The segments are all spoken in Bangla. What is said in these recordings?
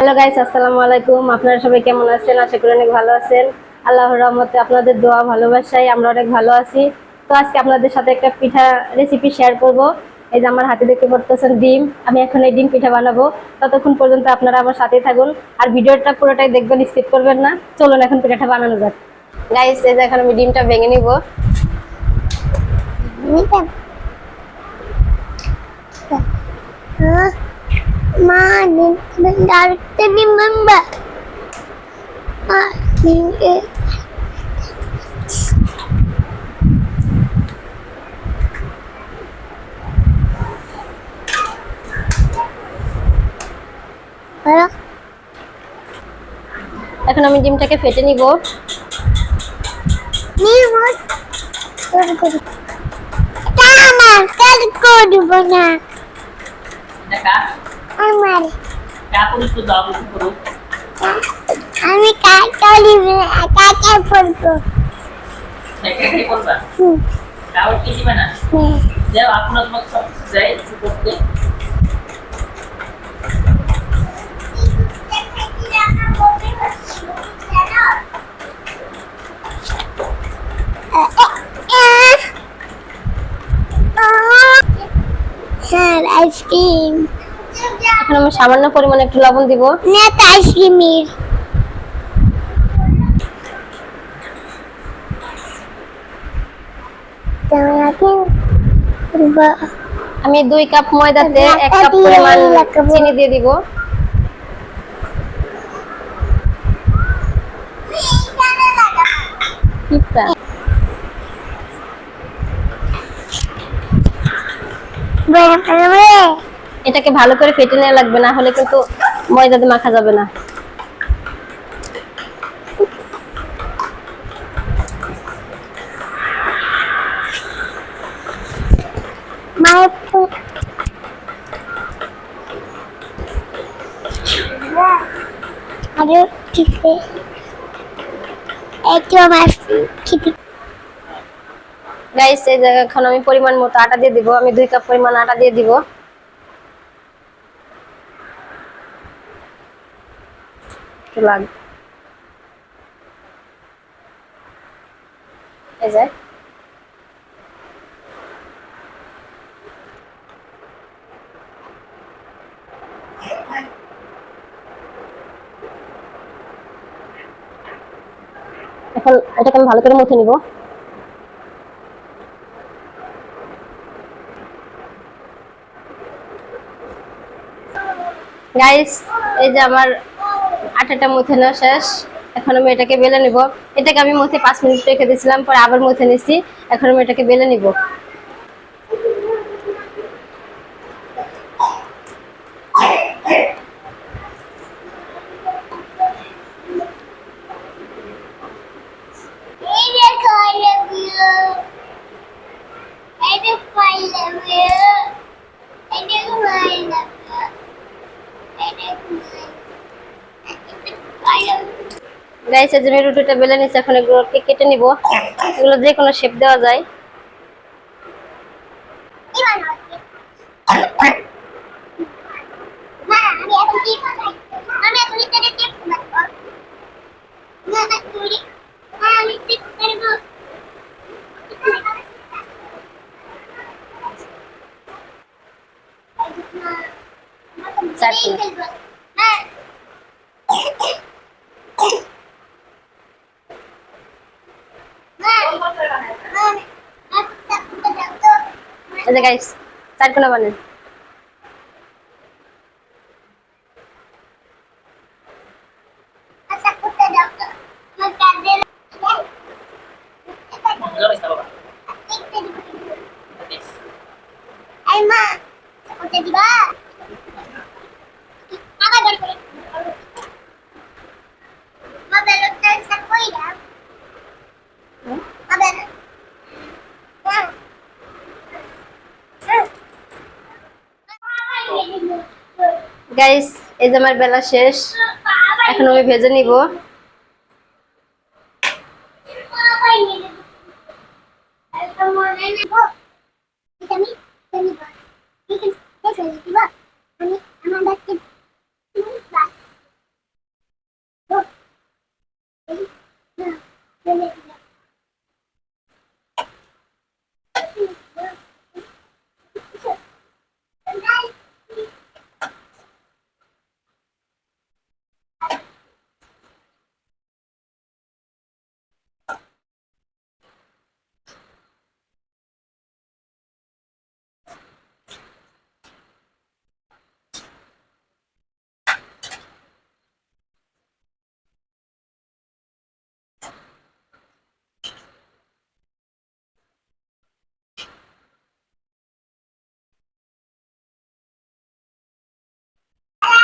হ্যালো গাইস আসসালামু আলাইকুম। আপনারা সবাই কেমন আছেন? আশা করি অনেক ভালো আছেন। আল্লাহর রহমতে আপনাদের দোয়া, ভালোবাসায় আমরা অনেক ভালো আছি। তো আজকে আপনাদের সাথে একটা পিঠা রেসিপি শেয়ার করব। এই যে আমার হাতে দেখতে পড়তেছেন ডিম। আমি এখন এই ডিম পিঠা বানাবো। ততক্ষণ পর্যন্ত আপনারা আমার সাথেই থাকুন। আর ভিডিওটা পুরোটাই দেখবেন স্কিপ করবেন না। চলুন এখন পিঠাটা বানানো যাক। গাইস এই যে এখন আমি ডিমটা ভেঙে নিব। Huh? Ma, bentar tadi mbak. Ma, ini. Halo? এখন আমি ডিমটাকে ফেটে নিব Nih, Mas. Kudu, kudu. Amar. কাপড় একটু দাও করো আমি কাকে পড়ব দেখা কি করবা হুম। কাপড় কি দিবে না যাও আপনার তোমাকে সব যাই করতে স্যার আইসক্রিম এখন আমি সামান্য পরিমাণে একটু লবণ দিব। নেট আইসক্রিমের আমি দুই কাপ ময়দাতে এক কাপ পরিমাণ চিনি দিয়ে দিব। টিপটা এটাকে ভালো করে ফেটে নেওয়া লাগবে, না হলে কিন্তু ময়দাতে মাখা যাবে না। আমি পরিমাণ মতো আটা দিয়ে দিব। আমি দুই কাপ পরিমাণ আটা দিয়ে দিব। এখন এটাকে আমি ভালো করে মুছে নিব। গাইস এই যে আমার আটাটা মুছে নেওয়া শেষ। এখন আমি এটাকে বেলে নিব। এটাকে আমি মুছে পাঁচ মিনিট রেখে দিয়েছিলাম, পরে আবার মুছে নিছি। এখন আমি এটাকে বেলে নিব। এই দেখো আই লাভ ইউ এই দেখো আই লাভ গাইস এই যে রুটিটা বেলে নিছি এখন এগুলোকে কেটে নিব। এগুলো যে কোনো শেপ দেওয়া যায়। ইমান হচ্ছে মা আমি এখন কি খাই আমি এখন এটা দেখতে পাবো না না তুমি আমি ঠিক করব চাটনি। এই যে গাইস চার কোনা বানেন জোরে গাইস এই যে আমার বেলা শেষ এখন আমি ভেজে নিব।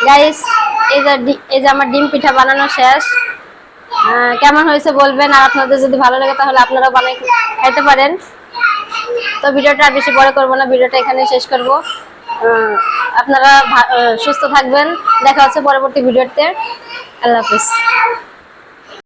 গাইস এই যে এই যে আমার ডিম পিঠা বানানো শেষ। কেমন হয়েছে বলবেন? আর আপনাদের যদি ভালো লাগে, তাহলে আপনারা বানাই খাইতে পারেন। তো ভিডিওটা আর বেশি বড় করব না, ভিডিওটা এখানে শেষ করব। আপনারা সুস্থ থাকবেন। দেখা হচ্ছে পরবর্তী ভিডিওতে। আল্লাহ হাফিজ।